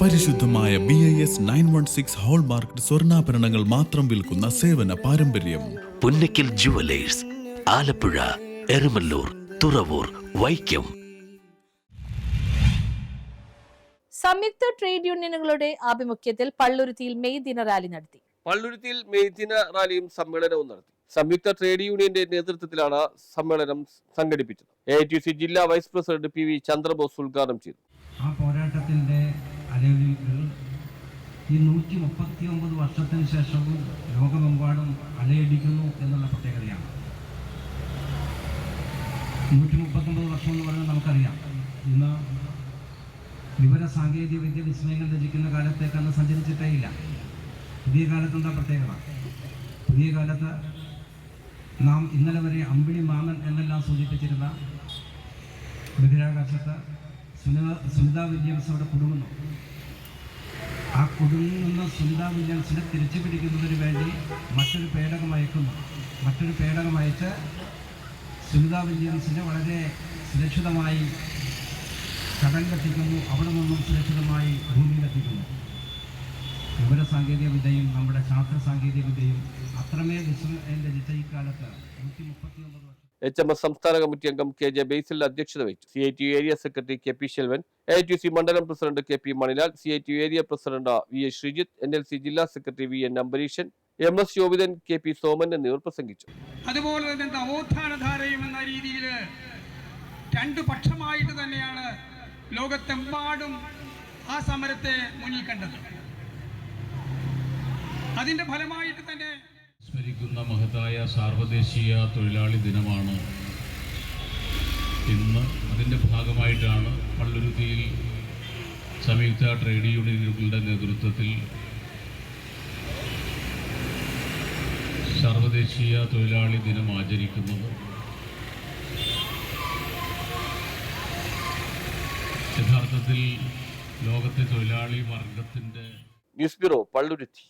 പരിശുദ്ധമായ B I S nine one six hallmark സ്വർണാഭരണങ്ങൾ മാത്രം വിൽക്കുന്ന സേവന പാരമ്പര്യം. പുന്നക്കിൽ ജുവലേഴ്സ് ആലപ്പുഴ എരുമല്ലൂർ തുറവൂർ വൈക്കം. സംയുക്ത ട്രേഡ് യൂണിയനുകളുടെ ആഭിമുഖ്യത്തിൽ പള്ളുരുത്തിയിൽ മെയ് ദിന റാലി നടത്തി. പള്ളുരുത്തിയിൽ മെയ് ദിന റാലിയും സമ്മേളനവും നടത്തി. സംയുക്ത ട്രേഡ് യൂണിയന്റെ നേതൃത്വത്തിലാണ് സമ്മേളനം സംഘടിപ്പിച്ചത്. എ ടി സി ജില്ലാ vice president P V Chandrabose ഉദ്ഘാടനം ചെയ്തു. ആ പോരാട്ടത്തിന്റെ അലയൊലികൾ ഈ നൂറ്റി മുപ്പത്തി ഒമ്പത് വർഷത്തിന് ശേഷവും ലോകമെമ്പാടും അലയടിക്കുന്നു എന്നുള്ള പ്രത്യേകതയാണ്. നൂറ്റി മുപ്പത്തൊമ്പത് വർഷം എന്ന് പറയുന്നത് നമുക്കറിയാം. ഇന്ന് വിവര സാങ്കേതിക വിദ്യ വിസ്മയങ്ങൾ രചിക്കുന്ന കാലത്തേക്ക് അന്ന് സഞ്ചരിച്ചിട്ടേ ഇല്ല. പുതിയ കാലത്തെന്താ പ്രത്യേകത? പുതിയ കാലത്ത് നാം ഇന്നലെ വരെ അമ്പിളി മാമൻ എന്നെല്ലാം സൂചിപ്പിച്ചിരുന്ന ബഹിരാകാശത്ത് സുനിത സുനിത വില്യംസ് അവിടെ കുടുങ്ങുന്നു. ആ കുടുങ്ങുന്ന സുന്ദാ വില്യംസിനെ തിരിച്ചു പിടിക്കുന്നതിന് വേണ്ടി മറ്റൊരു പേടകം അയക്കുന്നു. മറ്റൊരു പേടകം അയച്ച് സുനിത വില്യംസിനെ വളരെ സുരക്ഷിതമായി കടലിലെത്തിക്കുന്നു അവിടെ നിന്നും സുരക്ഷിതമായി ഭൂമിയിലെത്തിക്കുന്നു വിവര സാങ്കേതിക വിദ്യയും നമ്മുടെ ശാസ്ത്ര സാങ്കേതിക വിദ്യയും അത്രമേ വിശ്രമ രചിച്ച ഈ കാലത്ത് നൂറ്റി മുപ്പത്തി ഒമ്പത് വർഷം എച്ച് എം എസ് സംസ്ഥാന കമ്മിറ്റി അംഗം കെ ജെ ബേസിൽ അധ്യക്ഷത വഹിച്ചു. C I T area secretary K P Selvan A T C മണ്ഡലം president K P Manilal C I T area president V S Sreejith N L C ജില്ലാ secretary V N Ambareeshan M S Shobhithan K P Soman എന്നിവർ പ്രസംഗിച്ചു. അതുപോലെ തന്നെ നവോത്ഥാനധാരയും എന്ന രീതിയിൽ രണ്ടു പക്ഷമായിട്ട് തന്നെയാണ് ലോകത്തെമ്പാടും ആ സമരത്തെ മുന്നിൽ കണ്ടത്. അതിന്റെ ഫലമായിട്ട് തന്നെ സ്മരിക്കുന്ന മഹത്തായ സാർവദേശീയ തൊഴിലാളി ദിനമാണ്. ഇന്ന് അതിന്റെ ഭാഗമായിട്ടാണ് പള്ളുരുത്തിയിൽ സംയുക്ത ട്രേഡ് യൂണിയനുകളുടെ നേതൃത്വത്തിൽ സർവദേശീയ തൊഴിലാളി ദിനം ആചരിക്കുന്നത്. യഥാർത്ഥത്തിൽ ലോകത്തെ തൊഴിലാളി വർഗത്തിന്റെ ന്യൂസ് ബ്യൂറോ പള്ളുരുത്തി.